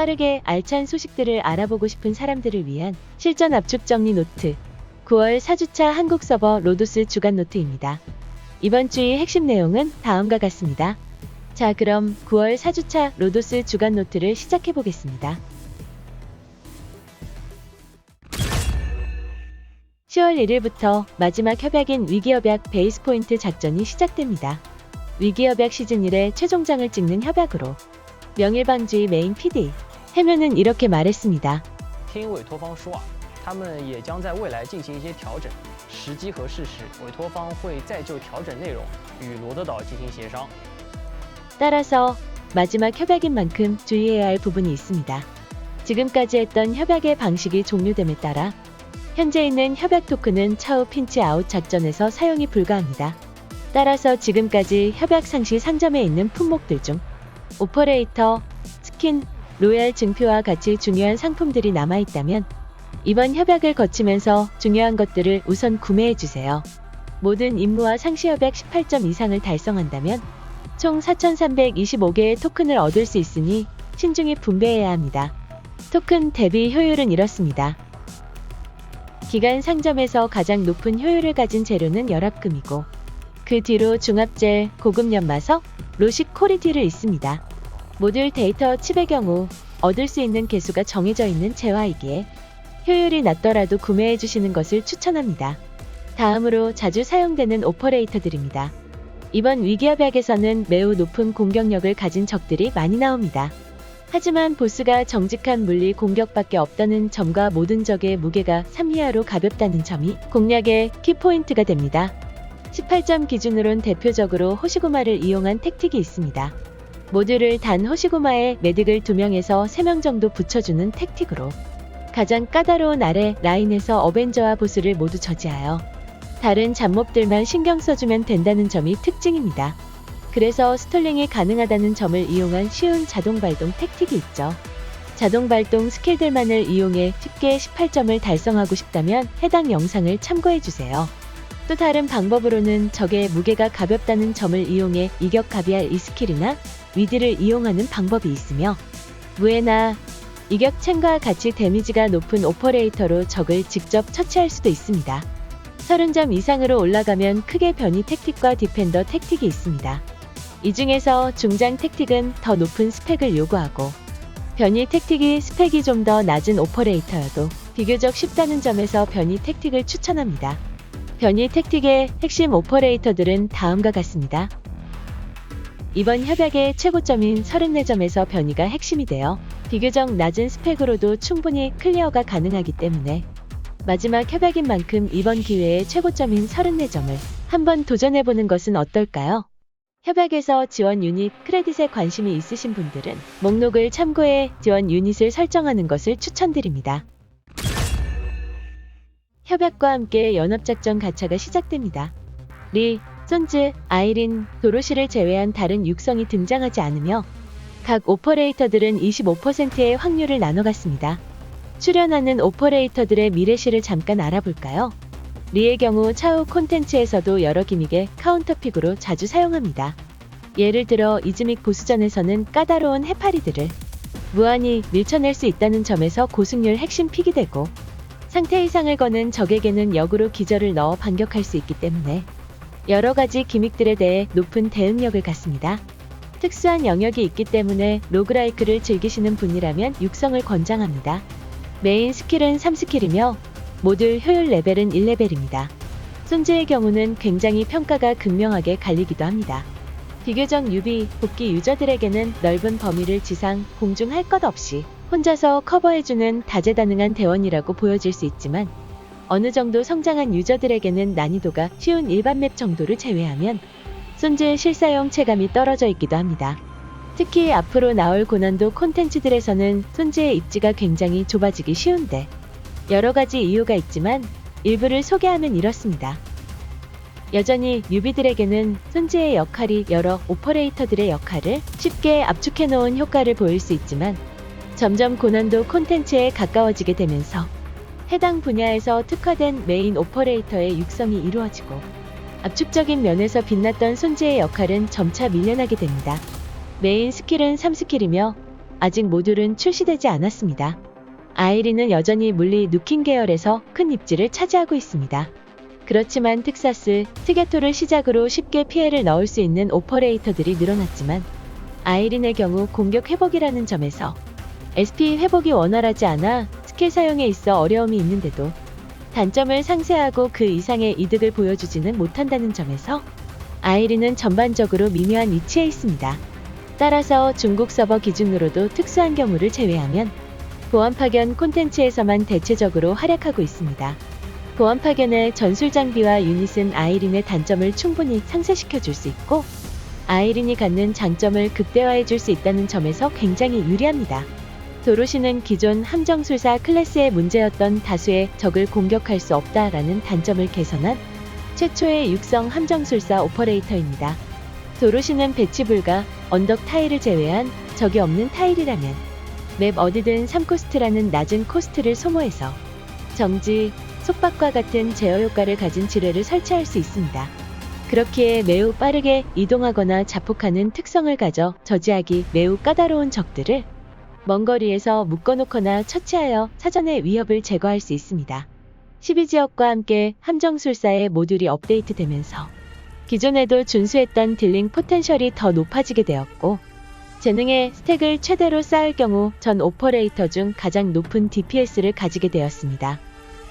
빠르게 알찬 소식들을 알아보고 싶은 사람들을 위한 실전 압축 정리 노트. 9월 4주차 한국 서버 로도스 주간 노트입니다. 이번 주의 핵심 내용은 다음과 같습니다. 자, 그럼 9월 4주차 로도스 주간 노트를 시작해 보겠습니다. 10월 1일부터 마지막 협약인 위기협약 베이스 포인트 작전이 시작됩니다. 위기협약 시즌 1의 최종장을 찍는 협약으로 명일방주의 메인 PD 해면은 이렇게 말했습니다. 听委托方说啊，他们也将在未来进行一些调整，时机合适时，委托方会再就调整内容与罗德岛进行协商。 따라서 마지막 협약인 만큼 주의해야 할 부분이 있습니다. 지금까지 했던 협약의 방식이 종료됨에 따라 현재 있는 협약 토큰은 차후 핀치 아웃 작전에서 사용이 불가합니다. 따라서 지금까지 협약 상시 상점에 있는 품목들 중 오퍼레이터, 스킨, 로얄 증표와 같이 중요한 상품들이 남아있다면 이번 협약을 거치면서 중요한 것들을 우선 구매해 주세요. 모든 임무와 상시 협약 18점 이상을 달성한다면 총 4,325개의 토큰을 얻을 수 있으니 신중히 분배해야 합니다. 토큰 대비 효율은 이렇습니다. 기간 상점에서 가장 높은 효율을 가진 재료는 열합금이고 그 뒤로 중합젤, 고급 연마석, 로식 코리티를 있습니다. 모듈 데이터 칩의 경우 얻을 수 있는 개수가 정해져 있는 재화이기에 효율이 낮더라도 구매해 주시는 것을 추천합니다. 다음으로 자주 사용되는 오퍼레이터들입니다. 이번 위기협약에서는 매우 높은 공격력을 가진 적들이 많이 나옵니다. 하지만 보스가 정직한 물리 공격밖에 없다는 점과 모든 적의 무게가 3 이하로 가볍다는 점이 공략의 키포인트가 됩니다. 18점 기준으론 대표적으로 호시구마를 이용한 택틱이 있습니다. 모듈을 단 호시구마에 매딕을 2명에서 3명 정도 붙여주는 택틱으로 가장 까다로운 아래 라인에서 어벤져와 보스를 모두 저지하여 다른 잡몹들만 신경 써주면 된다는 점이 특징입니다. 그래서 스톨링이 가능하다는 점을 이용한 쉬운 자동 발동 택틱이 있죠. 자동 발동 스킬들만을 이용해 쉽게 18점을 달성하고 싶다면 해당 영상을 참고해 주세요. 또 다른 방법으로는 적의 무게가 가볍다는 점을 이용해 이격 가비할 이 스킬이나 위드를 이용하는 방법이 있으며 무에나 이격 챔과 같이 데미지가 높은 오퍼레이터로 적을 직접 처치할 수도 있습니다. 30점 이상으로 올라가면 크게 변이 택틱과 디펜더 택틱이 있습니다. 이 중에서 중장 택틱은 더 높은 스펙을 요구하고 변이 택틱이 스펙이 좀 더 낮은 오퍼레이터여도 비교적 쉽다는 점에서 변이 택틱을 추천합니다. 변이 택틱의 핵심 오퍼레이터들은 다음과 같습니다. 이번 협약의 최고점인 34점에서 변이가 핵심이 되어 비교적 낮은 스펙으로도 충분히 클리어가 가능하기 때문에 마지막 협약인 만큼 이번 기회에 최고점인 34점을 한번 도전해보는 것은 어떨까요? 협약에서 지원 유닛 크레딧에 관심이 있으신 분들은 목록을 참고해 지원 유닛을 설정하는 것을 추천드립니다. 협약과 함께 연합작전 가차가 시작됩니다. 리, 손즈, 아이린, 도로시를 제외한 다른 육성이 등장하지 않으며 각 오퍼레이터들은 25%의 확률을 나눠갔습니다. 출연하는 오퍼레이터들의 미래시를 잠깐 알아볼까요? 리의 경우 차후 콘텐츠에서도 여러 기믹의 카운터픽으로 자주 사용합니다. 예를 들어 이즈믹 보스전에서는 까다로운 해파리들을 무한히 밀쳐낼 수 있다는 점에서 고승률 핵심 픽이 되고 상태 이상을 거는 적에게는 역으로 기절을 넣어 반격할 수 있기 때문에 여러 가지 기믹들에 대해 높은 대응력을 갖습니다. 특수한 영역이 있기 때문에 로그라이크를 즐기시는 분이라면 육성을 권장합니다. 메인 스킬은 3스킬이며 모듈 효율 레벨은 1레벨입니다. 손즈의 경우는 굉장히 평가가 극명하게 갈리기도 합니다. 비교적 유비, 복귀 유저들에게는 넓은 범위를 지상, 공중 할 것 없이 혼자서 커버해주는 다재다능한 대원이라고 보여질 수 있지만 어느 정도 성장한 유저들에게는 난이도가 쉬운 일반 맵 정도를 제외하면 손즈의 실사용 체감이 떨어져 있기도 합니다. 특히 앞으로 나올 고난도 콘텐츠들에서는 손즈의 입지가 굉장히 좁아지기 쉬운데 여러 가지 이유가 있지만 일부를 소개하면 이렇습니다. 여전히 뉴비들에게는 손즈의 역할이 여러 오퍼레이터들의 역할을 쉽게 압축해 놓은 효과를 보일 수 있지만 점점 고난도 콘텐츠에 가까워지게 되면서 해당 분야에서 특화된 메인 오퍼레이터의 육성이 이루어지고 압축적인 면에서 빛났던 손즈의 역할은 점차 밀려나게 됩니다. 메인 스킬은 3스킬이며 아직 모듈은 출시되지 않았습니다. 아이린은 여전히 물리 누킹 계열에서 큰 입지를 차지하고 있습니다. 그렇지만 텍사스, 트게토를 시작으로 쉽게 피해를 넣을 수 있는 오퍼레이터들이 늘어났지만 아이린의 경우 공격 회복이라는 점에서 SP 회복이 원활하지 않아 스킬 사용에 있어 어려움이 있는데도 단점을 상쇄하고 그 이상의 이득을 보여주지는 못한다는 점에서 아이린은 전반적으로 미묘한 위치에 있습니다. 따라서 중국 서버 기준으로도 특수한 경우를 제외하면 보안 파견 콘텐츠에서만 대체적으로 활약하고 있습니다. 보안 파견의 전술 장비와 유닛은 아이린의 단점을 충분히 상쇄시켜 줄 수 있고 아이린이 갖는 장점을 극대화해 줄 수 있다는 점에서 굉장히 유리합니다. 도로시는 기존 함정술사 클래스의 문제였던 다수의 적을 공격할 수 없다라는 단점을 개선한 최초의 육성 함정술사 오퍼레이터입니다. 도로시는 배치 불가, 언덕 타일을 제외한 적이 없는 타일이라면 맵 어디든 3코스트라는 낮은 코스트를 소모해서 정지, 속박과 같은 제어 효과를 가진 지뢰를 설치할 수 있습니다. 그렇기에 매우 빠르게 이동하거나 자폭하는 특성을 가져 저지하기 매우 까다로운 적들을 먼 거리에서 묶어놓거나 처치하여 사전에 위협을 제거할 수 있습니다. 12지역과 함께 함정술사의 모듈이 업데이트되면서 기존에도 준수했던 딜링 포텐셜이 더 높아지게 되었고 재능의 스택을 최대로 쌓을 경우 전 오퍼레이터 중 가장 높은 DPS를 가지게 되었습니다.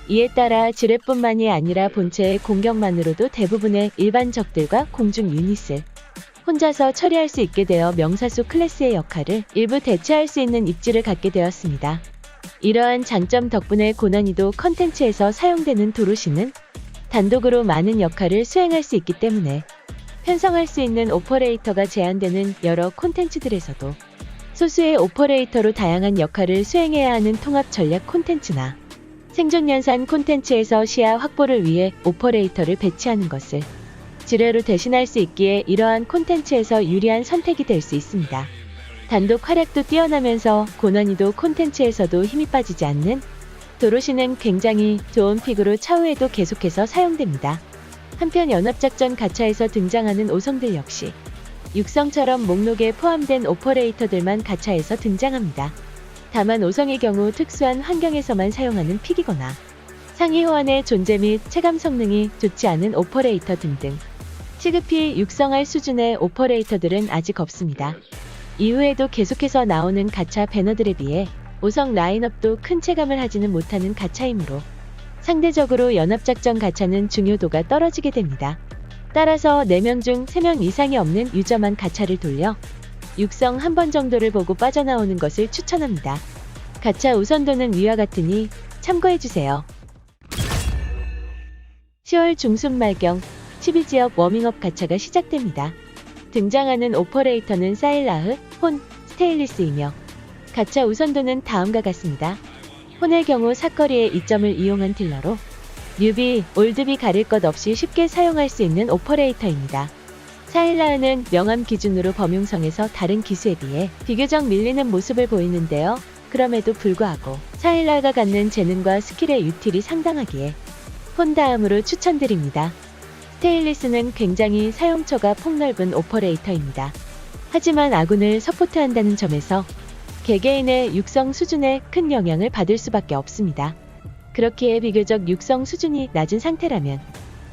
이에 따라 지뢰뿐만이 아니라 본체의 공격만으로도 대부분의 일반 적들과 공중 유닛을 혼자서 처리할 수 있게 되어 명사수 클래스의 역할을 일부 대체할 수 있는 입지를 갖게 되었습니다. 이러한 장점 덕분에 고난이도 컨텐츠에서 사용되는 도로시는 단독으로 많은 역할을 수행할 수 있기 때문에 편성할 수 있는 오퍼레이터가 제한되는 여러 콘텐츠들에서도 소수의 오퍼레이터로 다양한 역할을 수행해야 하는 통합 전략 콘텐츠나 생존 연산 콘텐츠에서 시야 확보를 위해 오퍼레이터를 배치하는 것을 지뢰로 대신할 수 있기에 이러한 콘텐츠에서 유리한 선택이 될 수 있습니다. 단독 활약도 뛰어나면서 고난이도 콘텐츠에서도 힘이 빠지지 않는 도로시는 굉장히 좋은 픽으로 차후에도 계속해서 사용됩니다. 한편 연합작전 가차에서 등장하는 오성들 역시 육성처럼 목록에 포함된 오퍼레이터들만 가차에서 등장합니다. 다만 오성의 경우 특수한 환경에서만 사용하는 픽이거나 상위 호환의 존재 및 체감 성능이 좋지 않은 오퍼레이터 등등 시급히 육성할 수준의 오퍼레이터들은 아직 없습니다. 이후에도 계속해서 나오는 가차 배너들에 비해 오성 라인업도 큰 체감을 하지는 못하는 가차이므로 상대적으로 연합작전 가차는 중요도가 떨어지게 됩니다. 따라서 4명 중 3명 이상이 없는 유저만 가차를 돌려 육성 한 번 정도를 보고 빠져나오는 것을 추천합니다. 가차 우선도는 위와 같으니 참고해주세요. 10월 중순 말경 12 지역 워밍업 가차가 시작됩니다. 등장하는 오퍼레이터는 사일라흐, 혼, 스테일리스이며 가차 우선도는 다음과 같습니다. 혼의 경우 사거리의 이점을 이용한 딜러로 뉴비, 올드비 가릴 것 없이 쉽게 사용할 수 있는 오퍼레이터입니다. 사일라흐는 명암 기준으로 범용성에서 다른 기수에 비해 비교적 밀리는 모습을 보이는데요. 그럼에도 불구하고 사일라가 갖는 재능과 스킬의 유틸이 상당하기에 혼 다음으로 추천드립니다. 스테일리스는 굉장히 사용처가 폭넓은 오퍼레이터입니다. 하지만 아군을 서포트한다는 점에서 개개인의 육성 수준에 큰 영향을 받을 수밖에 없습니다. 그렇기에 비교적 육성 수준이 낮은 상태라면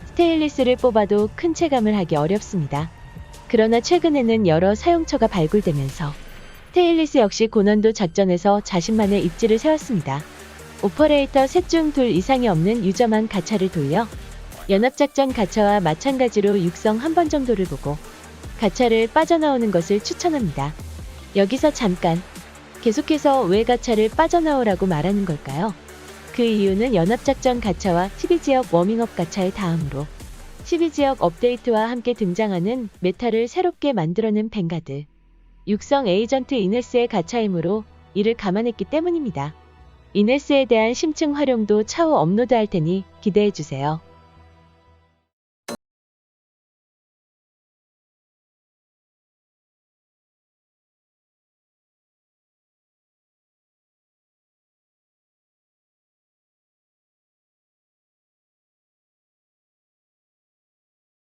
스테일리스를 뽑아도 큰 체감을 하기 어렵습니다. 그러나 최근에는 여러 사용처가 발굴되면서 스테일리스 역시 고난도 작전에서 자신만의 입지를 세웠습니다. 오퍼레이터 셋 중 둘 이상이 없는 유저만 가차를 돌려 연합작전 가차와 마찬가지로 육성 한 번 정도를 보고 가차를 빠져나오는 것을 추천합니다. 여기서 잠깐 계속해서 왜 가차를 빠져나오라고 말하는 걸까요? 그 이유는 연합작전 가차와 12지역 워밍업 가차의 다음으로 12지역 업데이트와 함께 등장하는 메타를 새롭게 만들어낸 뱅가드 육성 에이전트 이네스의 가차이므로 이를 감안했기 때문입니다. 이네스에 대한 심층 활용도 차후 업로드할 테니 기대해주세요.